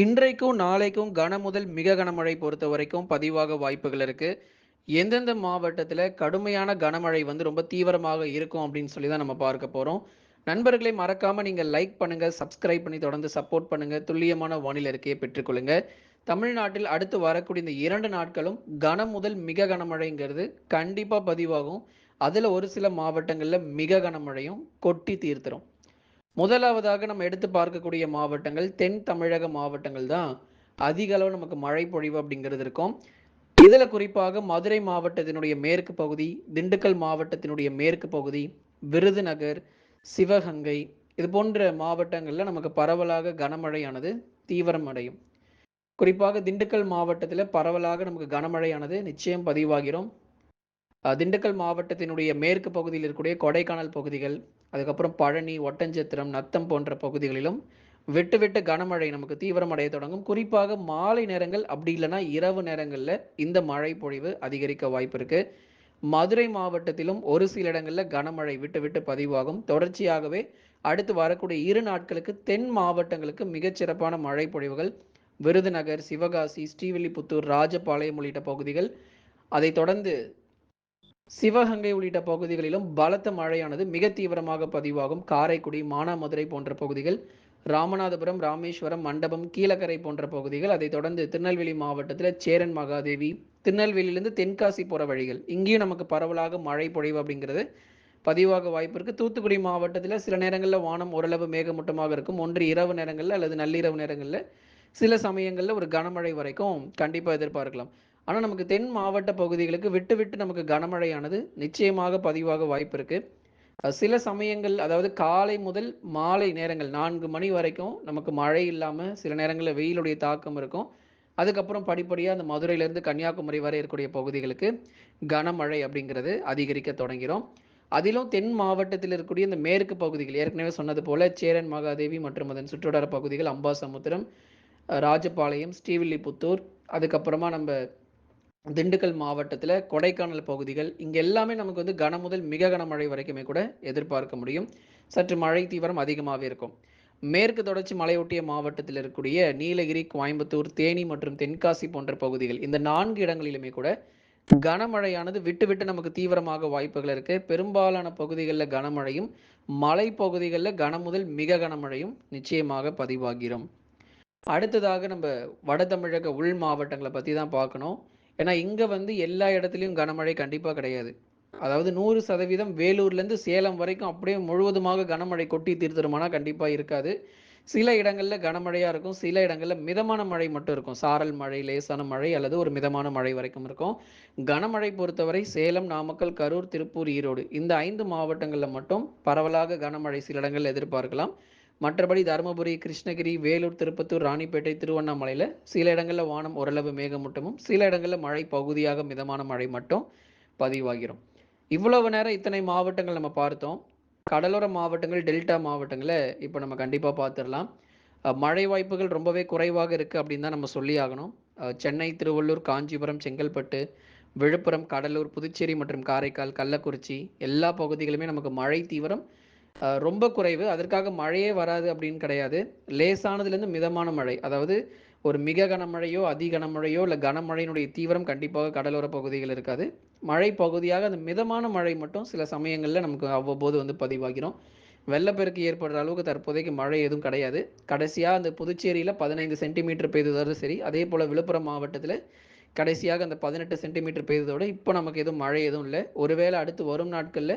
இன்றைக்கும் நாளைக்கும் கன முதல் மிக கனமழை பொறுத்த வரைக்கும் பதிவாக வாய்ப்புகள் இருக்கு. எந்தெந்த மாவட்டத்தில் கடுமையான கனமழை வந்து ரொம்ப தீவிரமாக இருக்கும் அப்படின்னு சொல்லி தான் நம்ம பார்க்க போகிறோம் நண்பர்களை மறக்காம நீங்கள் லைக் பண்ணுங்க, சப்ஸ்கிரைப் பண்ணி தொடர்ந்து சப்போர்ட் பண்ணுங்க. துல்லியமான வானிலை இருக்கையை பெற்றுக்கொள்ளுங்க. தமிழ்நாட்டில் அடுத்து வரக்கூடிய இந்த இரண்டு நாட்களும் கன முதல் மிக கனமழைங்கிறது கண்டிப்பாக பதிவாகும். அதில் ஒரு சில மாவட்டங்களில் மிக கனமழையும் கொட்டி தீர்த்துரும். முதலாவதாக நம்ம எடுத்து பார்க்கக்கூடிய மாவட்டங்கள் தென் தமிழக மாவட்டங்கள் தான் அதிக அளவு நமக்கு மழை பொழிவு அப்படிங்கிறது இருக்கும். இதில் குறிப்பாக மதுரை மாவட்டத்தினுடைய மேற்கு பகுதி, திண்டுக்கல் மாவட்டத்தினுடைய மேற்கு பகுதி, விருதுநகர், சிவகங்கை இது போன்ற மாவட்டங்களில் நமக்கு பரவலாக கனமழையானது தீவிரம் அடையும் குறிப்பாக திண்டுக்கல் மாவட்டத்தில் பரவலாக நமக்கு கனமழையானது நிச்சயம் பதிவாகிறோம் திண்டுக்கல் மாவட்டத்தினுடைய மேற்கு பகுதியில் இருக்கக்கூடிய கொடைக்கானல் பகுதிகள், அதுக்கப்புறம் பழனி, ஒட்டஞ்சத்திரம் நத்தம் போன்ற பகுதிகளிலும் விட்டு விட்டு கனமழை நமக்கு தீவிரமடைய தொடங்கும். குறிப்பாக மாலை நேரங்கள் அப்படி இல்லைன்னா இரவு நேரங்களில் இந்த மழை பொழிவு அதிகரிக்க வாய்ப்பு இருக்கு. மதுரை மாவட்டத்திலும் ஒரு சில இடங்களில் கனமழை விட்டு விட்டு பதிவாகும். தொடர்ச்சியாகவே அடுத்து வரக்கூடிய இரு நாட்களுக்கு தென் மாவட்டங்களுக்கு மிகச்சிறப்பான மழை பொழிவுகள் விருதுநகர், சிவகாசி, ஸ்ரீவில்லிபுத்தூர், ராஜபாளையம் உள்ளிட்ட பகுதிகள். அதைத் தொடர்ந்து சிவகங்கை உள்ளிட்ட பகுதிகளிலும் பலத்த மழையானது மிக தீவிரமாக பதிவாகும். காரைக்குடி, மானாமதுரை போன்ற பகுதிகள், ராமநாதபுரம், ராமேஸ்வரம், மண்டபம், கீழக்கரை போன்ற பகுதிகள். அதைத் தொடர்ந்து திருநெல்வேலி மாவட்டத்தில் சேரன் மகாதேவி, திருநெல்வேலியிலிருந்து தென்காசி போற வழிகள். இங்கேயும் நமக்கு பரவலாக மழை பொழிவு அப்படிங்கிறது பதிவாக வாய்ப்பு இருக்குது தூத்துக்குடி மாவட்டத்தில் சில நேரங்களில் வானம் ஓரளவு மேகமூட்டமாக இருக்கும். ஒன்று இரவு நேரங்களில் அல்லது நள்ளிரவு நேரங்களில் சில சமயங்களில் ஒரு கனமழை வரைக்கும் கண்டிப்பாக எதிர்பார்க்கலாம். ஆனால் நமக்கு தென் மாவட்ட பகுதிகளுக்கு விட்டு விட்டு நமக்கு கனமழையானது நிச்சயமாக பதிவாக வாய்ப்பு இருக்குது சில சமயங்கள் அதாவது காலை முதல் மாலை நேரங்கள் நான்கு மணி வரைக்கும் நமக்கு மழை இல்லாமல் சில நேரங்களில் வெயிலுடைய தாக்கம் இருக்கும். அதுக்கப்புறம் படிப்படியாக அந்த மதுரையிலேருந்து கன்னியாகுமரி வரை இருக்கக்கூடிய பகுதிகளுக்கு கனமழை அப்படிங்கிறது அதிகரிக்க தொடங்கிறோம் அதிலும் தென் மாவட்டத்தில் இருக்கக்கூடிய இந்த மேற்கு பகுதிகள் ஏற்கனவே சொன்னது போல சேரன் மகாதேவி மற்றும் அதன் சுற்றுவட்டார பகுதிகள், அம்பாசமுத்திரம், ராஜபாளையம், ஸ்ரீவில்லிபுத்தூர், அதுக்கப்புறமா நம்ம திண்டுக்கல் மாவட்டத்தில் கொடைக்கானல் பகுதிகள். இங்கே எல்லாமே நமக்கு வந்து கன முதல் மிக கனமழை வரைக்குமே கூட எதிர்பார்க்க முடியும். சற்று மழை தீவிரம் அதிகமாகவே இருக்கும். மேற்கு தொடர்ச்சி மலையொட்டிய மாவட்டத்தில் இருக்கக்கூடிய நீலகிரி, கோயம்புத்தூர், தேனி மற்றும் தென்காசி போன்ற பகுதிகள். இந்த நான்கு இடங்களிலுமே கூட கனமழையானது விட்டு விட்டு நமக்கு தீவிரமாக வாய்ப்புகள் இருக்கு. பெரும்பாலான பகுதிகளில் கனமழையும், மலைப்பகுதிகள்ல கன முதல் மிக கனமழையும் நிச்சயமாக பதிவாகிறோம் அடுத்ததாக நம்ம வட தமிழக உள் மாவட்டங்களை பற்றி தான் பார்க்கணும். ஏன்னா இங்க வந்து எல்லா இடத்துலயும் கனமழை கண்டிப்பா கிடையாது. அதாவது 100% வேலூர்லேருந்து சேலம் வரைக்கும் அப்படியே முழுவதுமாக கனமழை கொட்டி தீர்த்துருமானா கண்டிப்பாக இருக்காது. சில இடங்களில் கனமழையாக இருக்கும். சில இடங்களில் மிதமான மழை மட்டும் இருக்கும். சாரல் மழை, லேசான மழை அல்லது ஒரு மிதமான மழை வரைக்கும் இருக்கும். கனமழை பொறுத்தவரை சேலம், நாமக்கல், கரூர், திருப்பூர், ஈரோடு இந்த ஐந்து மாவட்டங்களில் மட்டும் பரவலாக கனமழை சில இடங்களில் எதிர்பார்க்கலாம். மற்றபடி தருமபுரி, கிருஷ்ணகிரி, வேலூர், திருப்பத்தூர், ராணிப்பேட்டை, திருவண்ணாமலையில் சில இடங்களில் வானம் ஓரளவு மேகமூட்டமும், சில இடங்களில் மழை பகுதியாக மிதமான மழை மட்டும் பதிவாகிரும். இவ்வளவு நேரம் இத்தனை மாவட்டங்கள் நம்ம பார்த்தோம். கடலோர மாவட்டங்கள், டெல்டா மாவட்டங்களை இப்போ நம்ம கண்டிப்பாக பார்த்துடலாம் மழை வாய்ப்புகள் ரொம்பவே குறைவாக இருக்குது அப்படின்னு தான் நம்ம சொல்லி ஆகணும். சென்னை, திருவள்ளூர், காஞ்சிபுரம், செங்கல்பட்டு, விழுப்புரம், கடலூர், புதுச்சேரி மற்றும் காரைக்கால், கள்ளக்குறிச்சி எல்லா பகுதிகளுமே நமக்கு மழை தீவிரம் ரொம்ப குறைவு. அதற்காக மழையே வராது அப்படின்னு கிடையாது. லேசானதுலேருந்து மிதமான மழை. அதாவது ஒரு மிக கனமழையோ, அதி கனமழையோ இல்லை கனமழையினுடைய தீவிரம் கண்டிப்பாக கடலோர பகுதிகள் இருக்காது. மழை பகுதியாக அந்த மிதமான மழை மட்டும் சில சமயங்களில் நமக்கு அவ்வப்போது வந்து பதிவாகிரும். வெள்ளப்பெருக்கு ஏற்படுற அளவுக்கு தற்போதைக்கு மழை எதுவும் கிடையாது. கடைசியாக அந்த புதுச்சேரியில் பதினைந்து சென்டிமீட்டர் பெய்ததோடு சரி. அதே போல் விழுப்புரம் மாவட்டத்தில் கடைசியாக அந்த 18 சென்டிமீட்டர் பெய்ததோட இப்போ நமக்கு எதுவும் மழை எதுவும் இல்லை ஒருவேளை அடுத்து வரும் நாட்களில்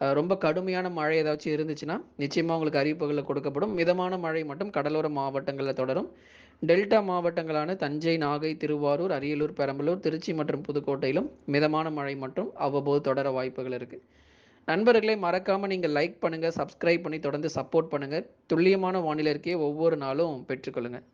ரொம்ப கடுமையான மழை ஏதாச்சும் இருந்துச்சுன்னா, நிச்சயமாக உங்களுக்கு அறிவிப்புகளில் கொடுக்கப்படும். மிதமான மழை மட்டும் கடலோர மாவட்டங்களில் தொடரும். டெல்டா மாவட்டங்களான தஞ்சை, நாகை, திருவாரூர், அரியலூர், பெரம்பலூர், திருச்சி மற்றும் புதுக்கோட்டையிலும் மிதமான மழை மற்றும் அவ்வப்போது தொடர வாய்ப்புகள் இருக்குது நண்பர்களே மறக்காமல் நீங்கள் லைக் பண்ணுங்கள் சப்ஸ்கிரைப் பண்ணி தொடர்ந்து சப்போர்ட் பண்ணுங்கள் துல்லியமான வானிலை அறிக்கையை ஒவ்வொரு நாளும் பெற்றுக்கொள்ளுங்கள்